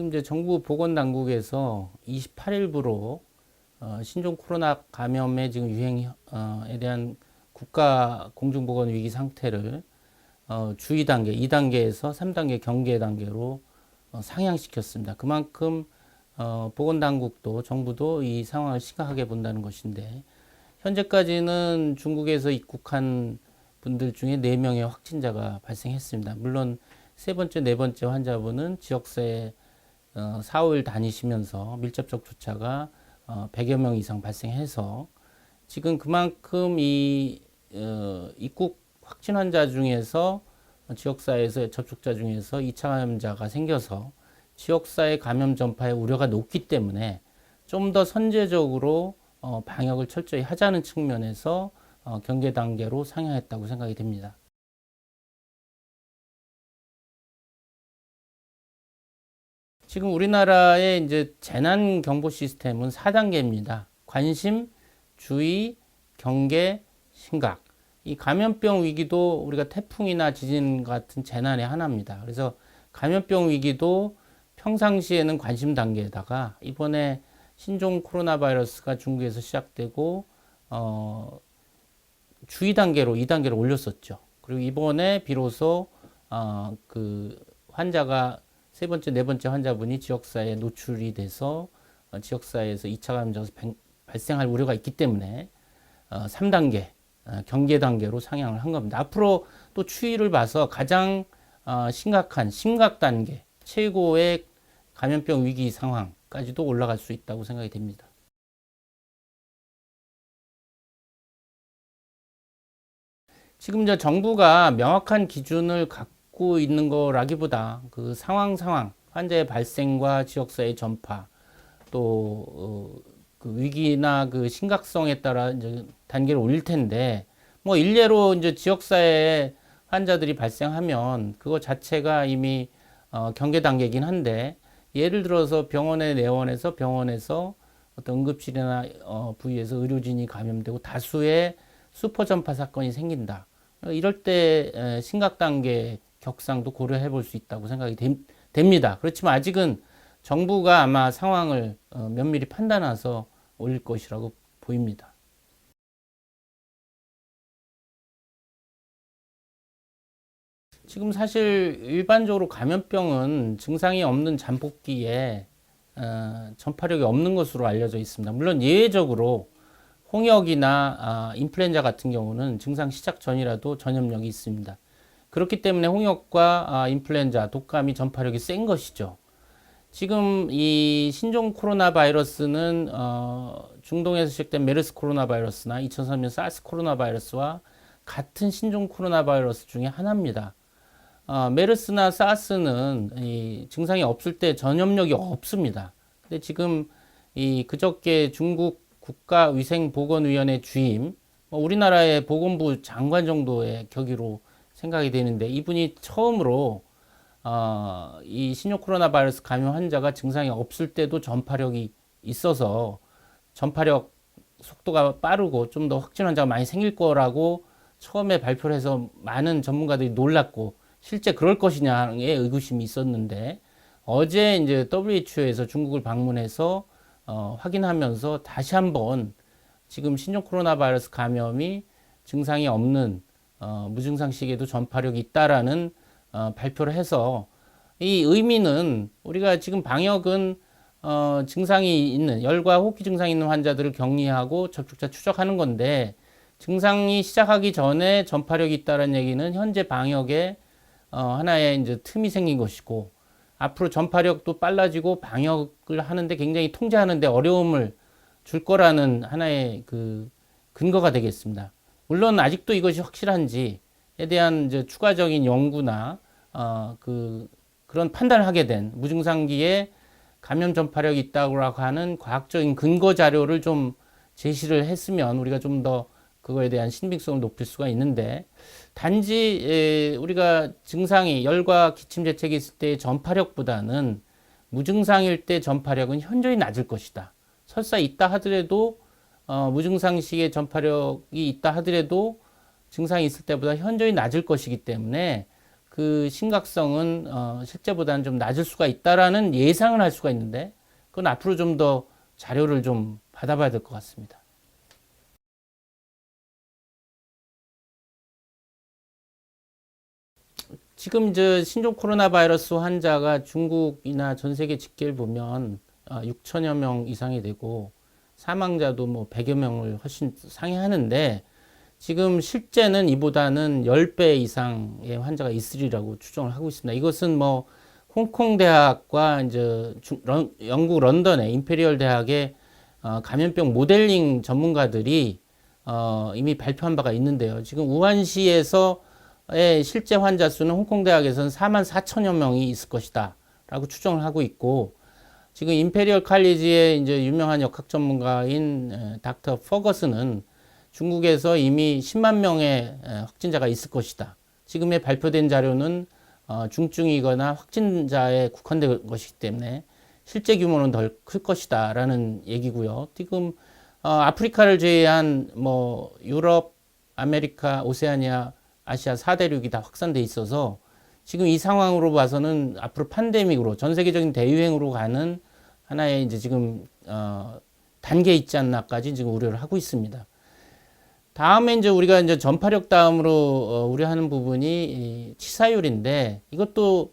지금 이제 정부 보건당국에서 28일부로 어, 신종 코로나 감염의 지금 유행에 대한 국가 공중보건 위기 상태를 어, 주의 단계 2단계에서 3단계 경계 단계로 어, 상향시켰습니다. 그만큼 어, 보건당국도 정부도 이 상황을 심각하게 본다는 것인데 현재까지는 중국에서 입국한 분들 중에 4명의 확진자가 발생했습니다. 물론 세 번째, 네 번째 환자분은 지역사회 어, 4, 5일 다니시면서 밀접촉 조차가 어, 100여 명 이상 발생해서 지금 그만큼 이 어, 입국 확진 환자 중에서 지역사회에서 접촉자 중에서 2차 감염자가 생겨서 지역사회 감염 전파의 우려가 높기 때문에 좀 더 선제적으로 어, 방역을 철저히 하자는 측면에서 어, 경계 단계로 상향했다고 생각이 됩니다. 지금 우리나라의 이제 재난 경보 시스템은 4단계입니다. 관심, 주의, 경계, 심각. 이 감염병 위기도 우리가 태풍이나 지진 같은 재난의 하나입니다. 그래서 감염병 위기도 평상시에는 관심 단계에다가 이번에 신종 코로나 바이러스가 중국에서 시작되고 어 주의 단계로 2단계로 올렸었죠. 그리고 이번에 비로소 어그 환자가 세 번째, 네 번째 환자분이 지역사회에 노출이 돼서 어, 지역사회에서 2차 감염자가 발생할 우려가 있기 때문에 어, 3단계 어, 경계 단계로 상향을 한 겁니다. 앞으로 또 추이를 봐서 가장 어, 심각한 심각 단계 최고의 감염병 위기 상황까지도 올라갈 수 있다고 생각이 됩니다. 지금 이제 정부가 명확한 기준을 갖고 있는 거라기보다 그 상황 상황 환자의 발생과 지역사회 전파 또 어, 그 위기나 그 심각성에 따라 이제 단계를 올릴 텐데 뭐 일례로 이제 지역사회에 환자들이 발생하면 그거 자체가 이미 어, 경계 단계이긴 한데 예를 들어서 병원에 내원해서 병원에서 어떤 응급실이나 어, 부위에서 의료진이 감염되고 다수의 슈퍼 전파 사건이 생긴다. 이럴 때 에, 심각 단계 격상도 고려해 볼 수 있다고 생각이 됨, 됩니다. 그렇지만 아직은 정부가 아마 상황을 어, 면밀히 판단해서 올릴 것이라고 보입니다. 지금 사실 일반적으로 감염병은 증상이 없는 잠복기에 어, 전파력이 없는 것으로 알려져 있습니다. 물론 예외적으로 홍역이나 아, 인플루엔자 같은 경우는 증상 시작 전이라도 전염력이 있습니다. 그렇기 때문에 홍역과 아, 인플루엔자, 독감이 전파력이 센 것이죠. 지금 이 신종 코로나 바이러스는 어, 중동에서 시작된 메르스 코로나 바이러스나 2003년 사스 코로나 바이러스와 같은 신종 코로나 바이러스 중에 하나입니다. 어, 메르스나 사스는 이 증상이 없을 때 전염력이 없습니다. 근데 지금 이 그저께 중국 국가위생보건위원회 주임, 뭐 우리나라의 보건부 장관 정도의 격의로 생각이 되는데 이분이 처음으로 어, 이 신종 코로나 바이러스 감염 환자가 증상이 없을 때도 전파력이 있어서 전파력 속도가 빠르고 좀 더 확진 환자가 많이 생길 거라고 처음에 발표를 해서 많은 전문가들이 놀랐고 실제 그럴 것이냐의 의구심이 있었는데 어제 이제 WHO에서 중국을 방문해서 어, 확인하면서 다시 한번 지금 신종 코로나 바이러스 감염이 증상이 없는 어, 무증상 시기에도 전파력이 있다라는 어, 발표를 해서 이 의미는 우리가 지금 방역은 어, 증상이 있는 열과 호흡기 증상이 있는 환자들을 격리하고 접촉자 추적하는 건데 증상이 시작하기 전에 전파력이 있다는 얘기는 현재 방역에 어, 하나의 이제 틈이 생긴 것이고 앞으로 전파력도 빨라지고 방역을 하는데 굉장히 통제하는데 어려움을 줄 거라는 하나의 그 근거가 되겠습니다. 물론 아직도 이것이 확실한지에 대한 이제 추가적인 연구나 어, 그 그런 판단을 하게 된 무증상기에 감염 전파력이 있다고 하는 과학적인 근거 자료를 좀 제시를 했으면 우리가 좀 더 그거에 대한 신빙성을 높일 수가 있는데 단지 에, 우리가 증상이 열과 기침 재채기 있을 때의 전파력보다는 무증상일 때 전파력은 현저히 낮을 것이다. 설사 있다 하더라도 어, 무증상식의 전파력이 있다 하더라도 증상이 있을 때보다 현저히 낮을 것이기 때문에 그 심각성은 어, 실제보다는 좀 낮을 수가 있다라는 예상을 할 수가 있는데 그건 앞으로 좀 더 자료를 좀 받아봐야 될 것 같습니다. 지금 이제 신종 코로나 바이러스 환자가 중국이나 전 세계 집계를 보면 6천여 명 이상이 되고 사망자도 뭐 100여 명을 훨씬 상회하는데 지금 실제는 이보다는 10배 이상의 환자가 있으리라고 추정을 하고 있습니다. 이것은 뭐 홍콩 대학과 이제 중, 런, 영국 런던의 임페리얼 대학의 어, 감염병 모델링 전문가들이 어, 이미 발표한 바가 있는데요. 지금 우한시에서의 실제 환자 수는 홍콩 대학에서는 4만 4천여 명이 있을 것이다. 라고 추정을 하고 있고 지금 임페리얼 칼리지의 이제 유명한 역학 전문가인 에, 닥터 퍼거스는 중국에서 이미 10만 명의 에, 확진자가 있을 것이다. 지금의 발표된 자료는 어, 중증이거나 확진자에 국한된 것이기 때문에 실제 규모는 덜 클 것이다라는 얘기고요. 지금 어, 아프리카를 제외한 뭐 유럽, 아메리카, 오세아니아, 아시아 4대륙이 다 확산돼 있어서 지금 이 상황으로 봐서는 앞으로 판데믹으로 전 세계적인 대유행으로 가는 하나의 이제 지금 어, 단계 있지 않나까지 지금 우려를 하고 있습니다. 다음에 이제 우리가 이제 전파력 다음으로 어, 우려하는 부분이 이 치사율인데 이것도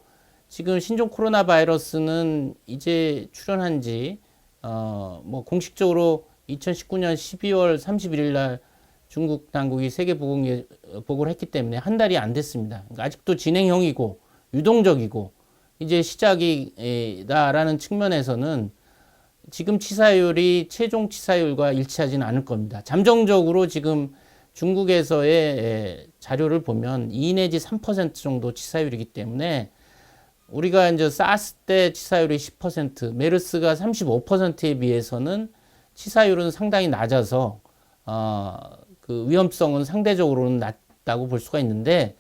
지금 신종 코로나 바이러스는 이제 출현한 지 어, 뭐 공식적으로 2019년 12월 31일 날 중국 당국이 세계 보건 보고를 했기 때문에 한 달이 안 됐습니다. 그러니까 아직도 진행형이고 유동적이고 이제 시작이다라는 측면에서는 지금 치사율이 최종 치사율과 일치하지는 않을 겁니다. 잠정적으로 지금 중국에서의 자료를 보면 2 내지 3% 정도 치사율이기 때문에 우리가 이제 사스 때 치사율이 10%, 메르스가 35%에 비해서는 치사율은 상당히 낮아서 어, 그 위험성은 상대적으로는 낮다고 볼 수가 있는데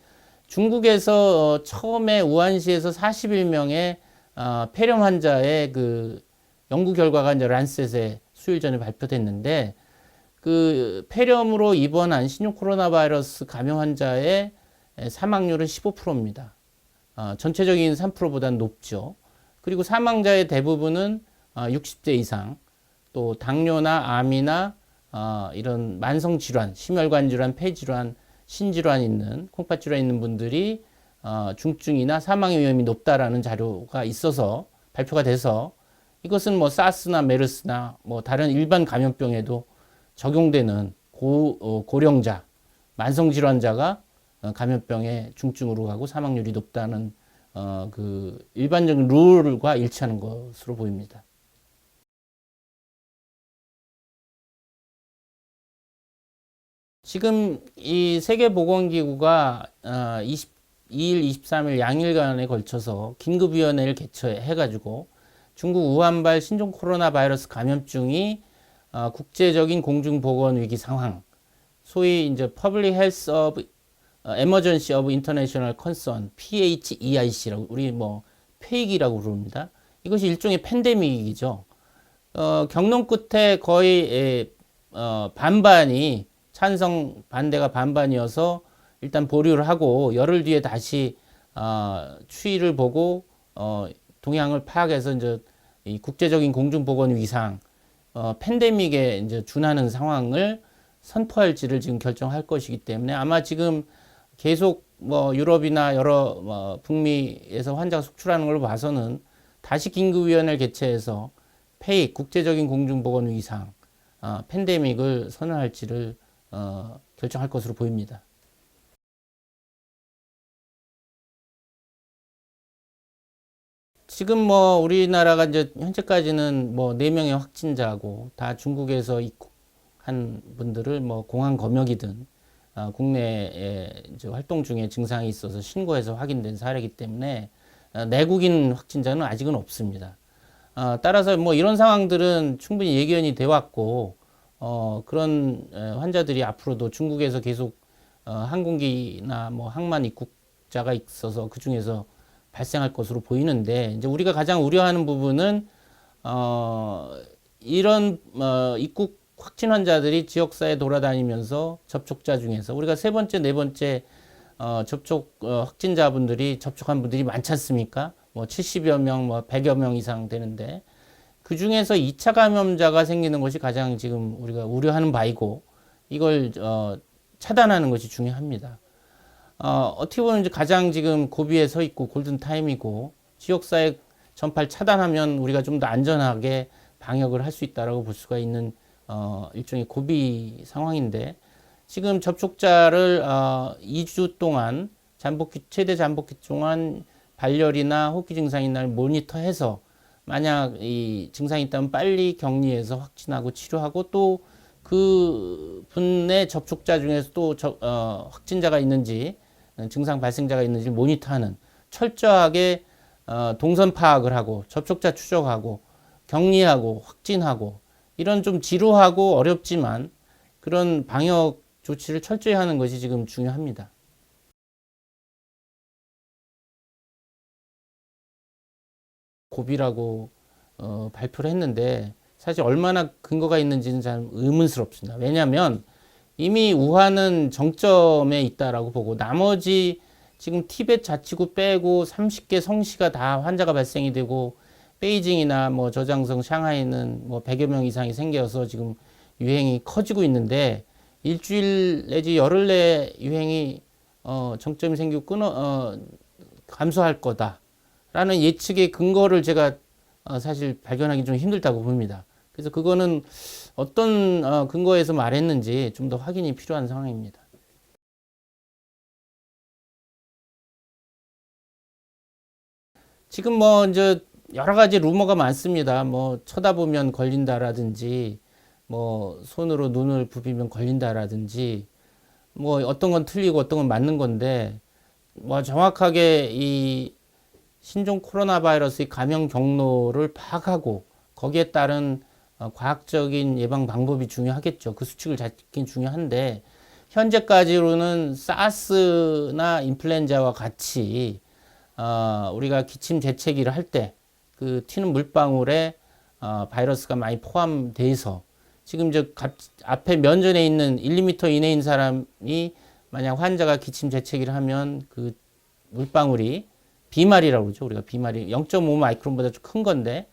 중국에서 어, 처음에 우한시에서 41명의 어, 폐렴 환자의 그 연구 결과가 이제 란셋에 수요일 전에 발표됐는데 그 폐렴으로 입원한 신종 코로나 바이러스 감염 환자의 사망률은 15%입니다. 어, 전체적인 3%보다는 높죠. 그리고 사망자의 대부분은 어, 60대 이상, 또 당뇨나 암이나 어, 이런 만성 질환, 심혈관 질환, 폐 질환, 신질환 있는 콩팥 질환 있는 분들이 어, 중증이나 사망의 위험이 높다라는 자료가 있어서 발표가 돼서 이것은 뭐 사스나 메르스나 뭐 다른 일반 감염병에도 적용되는 고, 어, 고령자, 만성 질환자가 어, 감염병의 중증으로 가고 사망률이 높다는 어, 그 일반적인 룰과 일치하는 것으로 보입니다. 지금 이 세계보건기구가 어, 22일, 23일 양일간에 걸쳐서 긴급위원회를 개최해가지고 중국 우한발 신종 코로나 바이러스 감염증이 어, 국제적인 공중보건 위기 상황, 소위 이제 Public Health of Emergency of International Concern (PHEIC라고) 우리 뭐 폐익이라고 부릅니다. 이것이 일종의 팬데믹이죠. 어, 경론 끝에 거의 에, 어, 반반이 찬성 반대가 반반이어서 일단 보류를 하고 열흘 뒤에 다시 어, 추이를 보고 어, 동향을 파악해서 이제 이 국제적인 공중보건 위상 어, 팬데믹에 이제 준하는 상황을 선포할지를 지금 결정할 것이기 때문에 아마 지금 계속 뭐 유럽이나 여러 뭐 북미에서 환자가 속출하는 걸 봐서는 다시 긴급위원회를 개최해서 페이 국제적인 공중보건 위상 어, 팬데믹을 선언할지를 어, 결정할 것으로 보입니다. 지금 뭐 우리나라가 이제 현재까지는 뭐 네 명의 확진자고 다 중국에서 입국한 분들을 뭐 공항 검역이든 어, 국내에 활동 중에 증상이 있어서 신고해서 확인된 사례이기 때문에 어, 내국인 확진자는 아직은 없습니다. 어, 따라서 뭐 이런 상황들은 충분히 예견이 돼 왔고 어, 그런 에, 환자들이 앞으로도 중국에서 계속 어, 항공기나 뭐 항만 입국자가 있어서 그 중에서 발생할 것으로 보이는데 이제 우리가 가장 우려하는 부분은 어, 이런 어, 입국 확진 환자들이 지역사회 돌아다니면서 접촉자 중에서 우리가 세 번째, 네 번째 어, 접촉 어, 확진자분들이 접촉한 분들이 많지 않습니까? 뭐 70여 명, 뭐 100여 명 이상 되는데 그 중에서 2차 감염자가 생기는 것이 가장 지금 우리가 우려하는 바이고 이걸 어, 차단하는 것이 중요합니다. 어, 어떻게 보면 이제 가장 지금 고비에 서 있고 골든 타임이고 지역사회 전파를 차단하면 우리가 좀 더 안전하게 방역을 할 수 있다라고 볼 수가 있는 어, 일종의 고비 상황인데 지금 접촉자를 어, 2주 동안 잠복기 최대 잠복기 동안 발열이나 호흡기 증상이 있나 모니터해서 만약 이 증상이 있다면 빨리 격리해서 확진하고 치료하고 또 그 분의 접촉자 중에서 또 저, 어, 확진자가 있는지 증상 발생자가 있는지 모니터하는 철저하게 어, 동선 파악을 하고 접촉자 추적하고 격리하고 확진하고 이런 좀 지루하고 어렵지만 그런 방역 조치를 철저히 하는 것이 지금 중요합니다. 고비라고 어, 발표를 했는데 사실 얼마나 근거가 있는지는 잘 의문스럽습니다. 왜냐하면 이미 우한은 정점에 있다라고 보고 나머지 지금 티벳 자치구 빼고 30개 성시가 다 환자가 발생이 되고 베이징이나 뭐 저장성 샹하이는 뭐 100여 명 이상이 생겨서 지금 유행이 커지고 있는데 일주일 내지 열흘 내 유행이 어 정점이 생기고 끊어 어 감소할 거다 라는 예측의 근거를 제가 어 사실 발견하기 좀 힘들다고 봅니다. 그래서 그거는 어떤 어 근거에서 말했는지 좀 더 확인이 필요한 상황입니다. 지금 뭐 이제 여러 가지 루머가 많습니다. 뭐 쳐다보면 걸린다라든지 뭐 손으로 눈을 부비면 걸린다라든지 뭐 어떤 건 틀리고 어떤 건 맞는 건데 뭐 정확하게 이 신종 코로나 바이러스의 감염 경로를 파악하고 거기에 따른 어, 과학적인 예방 방법이 중요하겠죠. 그 수칙을 잡긴 중요한데 현재까지로는 사스나 인플루엔자와 같이 어, 우리가 기침 재채기를 할 때 그 튀는 물방울에 어, 바이러스가 많이 포함돼서 지금 저 앞에 면전에 있는 1, 2m 이내인 사람이 만약 환자가 기침 재채기를 하면 그 물방울이 비말이라고 그러죠. 우리가 비말이 0.5 마이크론보다 좀 큰 건데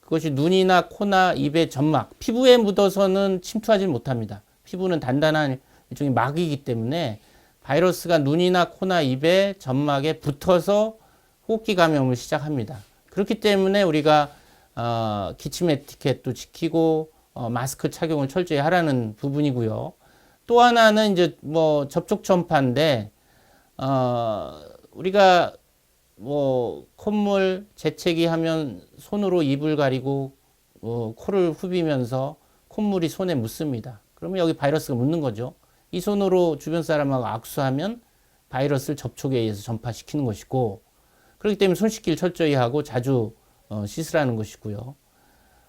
그것이 눈이나 코나 입의 점막, 피부에 묻어서는 침투하지 못합니다. 피부는 단단한 일종의 막이기 때문에 바이러스가 눈이나 코나 입의 점막에 붙어서 호흡기 감염을 시작합니다. 그렇기 때문에 우리가 어, 기침 에티켓도 지키고 어, 마스크 착용을 철저히 하라는 부분이고요. 또 하나는 이제 뭐 접촉 전파인데 어, 우리가 뭐 콧물 재채기 하면 손으로 입을 가리고 어, 코를 후비면서 콧물이 손에 묻습니다. 그러면 여기 바이러스가 묻는 거죠. 이 손으로 주변 사람하고 악수하면 바이러스를 접촉에 의해서 전파시키는 것이고 그렇기 때문에 손 씻기를 철저히 하고 자주 어, 씻으라는 것이고요.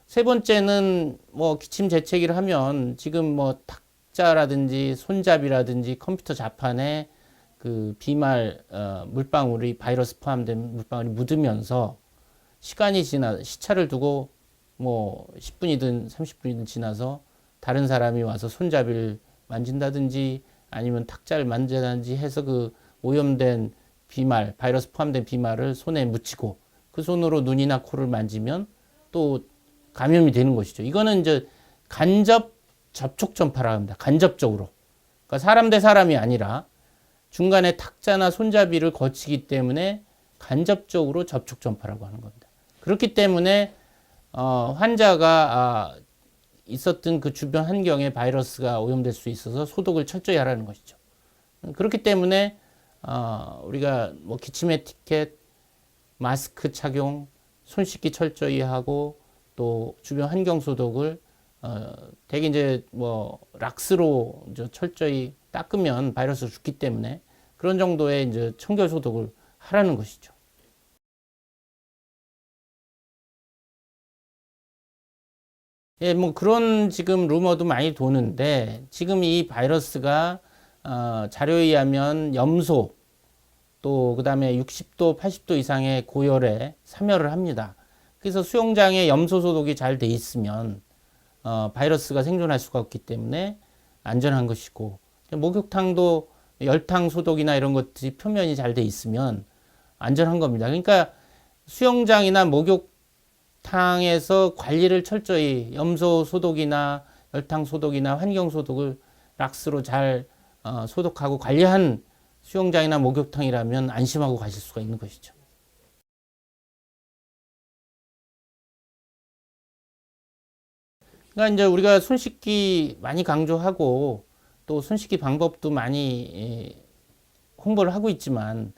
세 번째는 뭐 기침 재채기를 하면 지금 뭐 탁자라든지 손잡이라든지 컴퓨터 자판에 그 비말 어, 물방울이 바이러스 포함된 물방울이 묻으면서 시간이 지나 시차를 두고 뭐 10분이든 30분이든 지나서 다른 사람이 와서 손잡이를 만진다든지 아니면 탁자를 만진다든지 해서 그 오염된 비말 바이러스 포함된 비말을 손에 묻히고 그 손으로 눈이나 코를 만지면 또 감염이 되는 것이죠. 이거는 이제 간접 접촉 전파라 합니다. 간접적으로. 그러니까 사람 대 사람이 아니라 중간에 탁자나 손잡이를 거치기 때문에 간접적으로 접촉 전파라고 하는 겁니다. 그렇기 때문에 어, 환자가 아, 있었던 그 주변 환경에 바이러스가 오염될 수 있어서 소독을 철저히 하라는 것이죠. 그렇기 때문에 어, 우리가 뭐 기침 에티켓, 마스크 착용, 손 씻기 철저히 하고 또 주변 환경 소독을 어, 대개 이제 뭐 락스로 이제 철저히 닦으면 바이러스 죽기 때문에 그런 정도의 이제 청결 소독을 하라는 것이죠. 예, 뭐 그런 지금 루머도 많이 도는데 지금 이 바이러스가 어, 자료에 의하면 염소 또 그다음에 60도, 80도 이상의 고열에 참여를 합니다. 그래서 수영장에 염소 소독이 잘 돼 있으면 어, 바이러스가 생존할 수가 없기 때문에 안전한 것이고 목욕탕도 열탕 소독이나 이런 것들이 표면이 잘 돼 있으면 안전한 겁니다. 그러니까 수영장이나 목욕탕에서 관리를 철저히 염소 소독이나 열탕 소독이나 환경 소독을 락스로 잘 어, 소독하고 관리한 수영장이나 목욕탕이라면 안심하고 가실 수가 있는 것이죠. 그러니까 이제 우리가 손 씻기 많이 강조하고 또손 씻기 방법도 많이 예, 홍보를 하고 있지만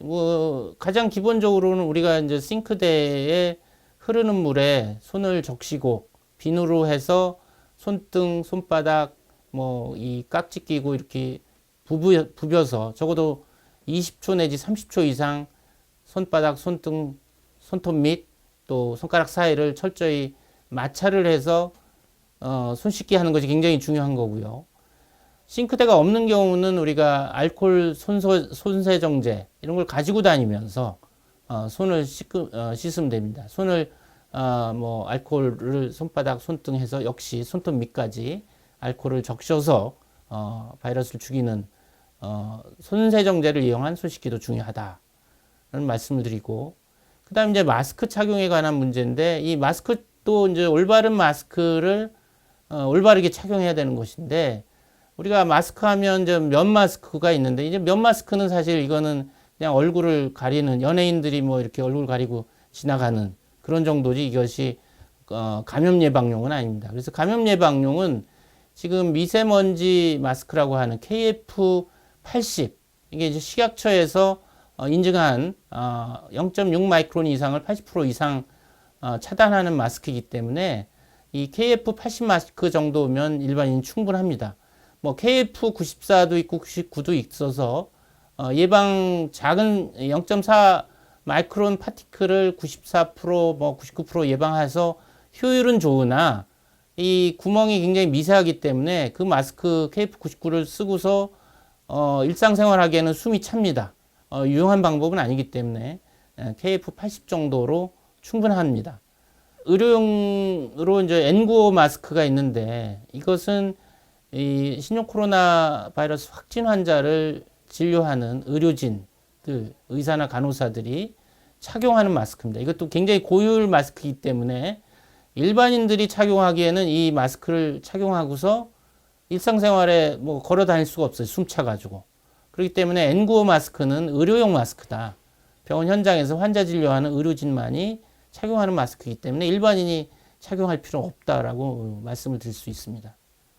뭐 가장 기본적으로는 우리가 이제 싱크대에 흐르는 물에 손을 적시고 비누로 해서 손등, 손바닥 뭐 이 깍지 끼고 이렇게 부부, 부벼서 적어도 20초 내지 30초 이상 손바닥, 손등, 손톱 및또 손가락 사이를 철저히 마찰을 해서 어, 손 씻기 하는 것이 굉장히 중요한 거고요. 싱크대가 없는 경우는 우리가 알코올 손소, 손세정제 이런 걸 가지고 다니면서 어, 손을 씻, 어, 씻으면 됩니다. 손을 어, 뭐 알코올을 손바닥, 손등 해서 역시 손톱 밑까지 알코올을 적셔서 어, 바이러스를 죽이는 어, 손세정제를 이용한 손 씻기도 중요하다는 말씀을 드리고 그다음 이제 마스크 착용에 관한 문제인데 이 마스크도 이제 올바른 마스크를 어, 올바르게 착용해야 되는 것인데 우리가 마스크 하면 면 마스크가 있는데 이제 면 마스크는 사실 이거는 그냥 얼굴을 가리는 연예인들이 뭐 이렇게 얼굴 가리고 지나가는 그런 정도지 이것이 어, 감염 예방용은 아닙니다. 그래서 감염 예방용은 지금 미세먼지 마스크라고 하는 KF80 이게 이제 식약처에서 어, 인증한 어, 0.6 마이크론 이상을 80% 이상 어, 차단하는 마스크이기 때문에 이 KF80 마스크 정도면 일반인 충분합니다. 뭐 KF94도 있고 99도 있어서 어, 예방 작은 0.4 마이크론 파티클을 94%뭐 99% 예방해서 효율은 좋으나 이 구멍이 굉장히 미세하기 때문에 그 마스크 KF99를 쓰고서 어, 일상생활 하기에는 숨이 찹니다. 어, 유용한 방법은 아니기 때문에 KF80 정도로 충분합니다. 의료용으로 이제 N95 마스크가 있는데 이것은 이 신종 코로나 바이러스 확진 환자를 진료하는 의료진, 그 의사나 간호사들이 착용하는 마스크입니다. 이것도 굉장히 고효율 마스크이기 때문에 일반인들이 착용하기에는 이 마스크를 착용하고서 일상생활에 뭐 걸어 다닐 수가 없어요. 숨 차가지고. 그렇기 때문에 N95 마스크는 의료용 마스크다. 병원 현장에서 환자 진료하는 의료진만이 착용하는 마스크이기 때문에 일반인이 착용할 필요 없다라고 말씀을 드릴 수 있습니다.